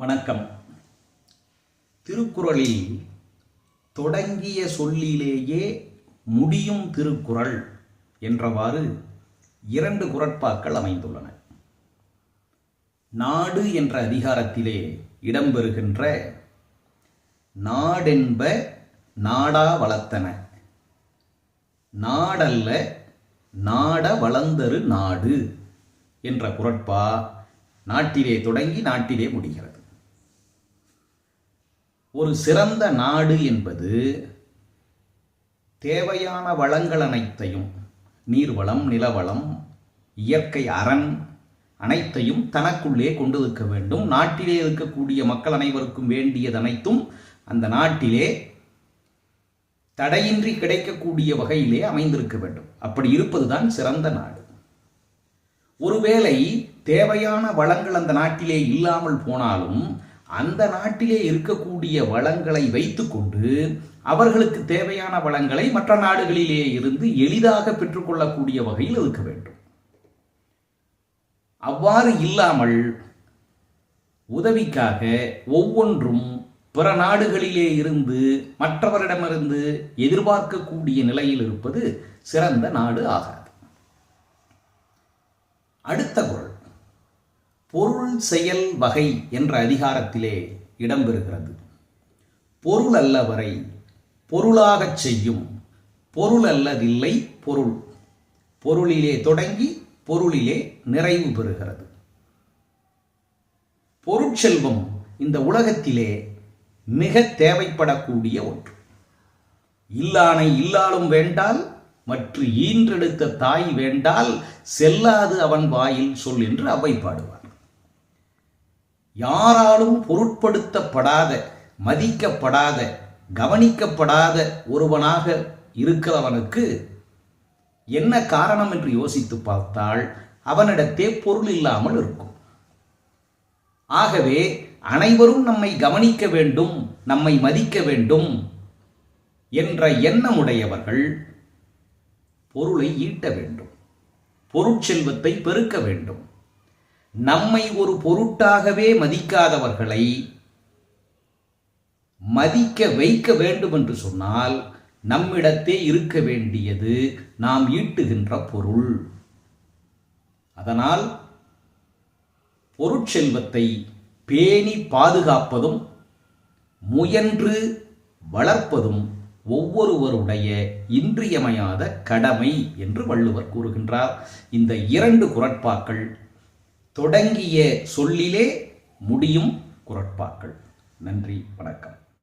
வணக்கம். திருக்குறளில் தொடங்கிய சொல்லிலேயே முடியும் திருக்குறள் என்றவாறு இரண்டு குரட்பாக்கள் அமைந்துள்ளன. நாடு என்ற அதிகாரத்திலே இடம்பெறுகின்ற நாடென்ப நாடா வளர்த்தன. நாடல்ல நாட வளர்ந்தரு நாடு என்ற குரட்பா நாட்டிலே தொடங்கி நாட்டிலே முடிகிறது. ஒரு சிறந்த நாடு என்பது தேவையான வளங்கள் அனைத்தையும் நீர்வளம் நிலவளம் இயற்கை அரண் அனைத்தையும் தனக்குள்ளே கொண்டு இருக்க வேண்டும். நாட்டிலே இருக்கக்கூடிய மக்கள் அனைவருக்கும் வேண்டியது அனைத்தும் அந்த நாட்டிலே தடையின்றி கிடைக்கக்கூடிய வகையிலே அமைந்திருக்க வேண்டும். அப்படி இருப்பதுதான் சிறந்த நாடு. ஒருவேளை தேவையான வளங்கள் அந்த நாட்டிலே இல்லாமல் போனாலும் அந்த நாட்டிலே இருக்கக்கூடிய வளங்களை வைத்துக்கொண்டு அவர்களுக்கு தேவையான வளங்களை மற்ற நாடுகளிலே இருந்து எளிதாக பெற்றுக்கொள்ளக்கூடிய வகையில் இருக்க வேண்டும். அவ்வாறு இல்லாமல் உதவிக்காக ஒவ்வொன்றும் பிற நாடுகளிலே இருந்து மற்றவரிடமிருந்து எதிர்பார்க்கக்கூடிய நிலையில் இருப்பது சிறந்த நாடு ஆகாது. அடுத்த குரல். பொருள் செயல் வகை என்ற அதிகாரத்திலே இடம்பெறுகிறது. பொருள் அல்லவரை பொருளாகச் செய்யும். பொருள் அல்லதில்லை பொருள். பொருளிலே தொடங்கி பொருளிலே நிறைவு பெறுகிறது. பொருட்செல்வம் இந்த உலகத்திலே மிக தேவைப்படக்கூடிய ஒன்று. இல்லானை இல்லாலும் வேண்டால் மற்ற ஈன்றெடுத்த தாய் வேண்டால் செல்லாது அவன் வாயில் சொல் என்று அவை பாடுவார் யாராலும் பொருட்படுத்தப்படாத மதிக்கப்படாத கவனிக்கப்படாத ஒருவனாக இருக்கிறவனுக்கு என்ன காரணம் என்று யோசித்து பார்த்தால் அவனிடத்தே பொருள் இல்லாமல் இருக்கும். ஆகவே அனைவரும் நம்மை கவனிக்க வேண்டும் நம்மை மதிக்க வேண்டும் என்ற எண்ணமுடையவர்கள் பொருளை ஈட்ட வேண்டும். பொருட்செல்வத்தை பெருக்க வேண்டும். நம்மை ஒரு பொருட்டாகவே மதிக்காதவர்களை மதிக்க வைக்க வேண்டும் என்று சொன்னால் நம்மிடத்தே இருக்க வேண்டியது நாம் ஈட்டுகின்ற பொருள். அதனால் பொருட்செல்வத்தை பேணி பாதுகாப்பதும் முயன்று வளர்ப்பதும் ஒவ்வொருவருடைய இன்றியமையாத கடமை என்று வள்ளுவர் கூறுகின்றார். இந்த இரண்டு குரட்பாக்கள் தொடங்கிய சொல்லிலே முடியும் குரட்பாக்கள். நன்றி வணக்கம்.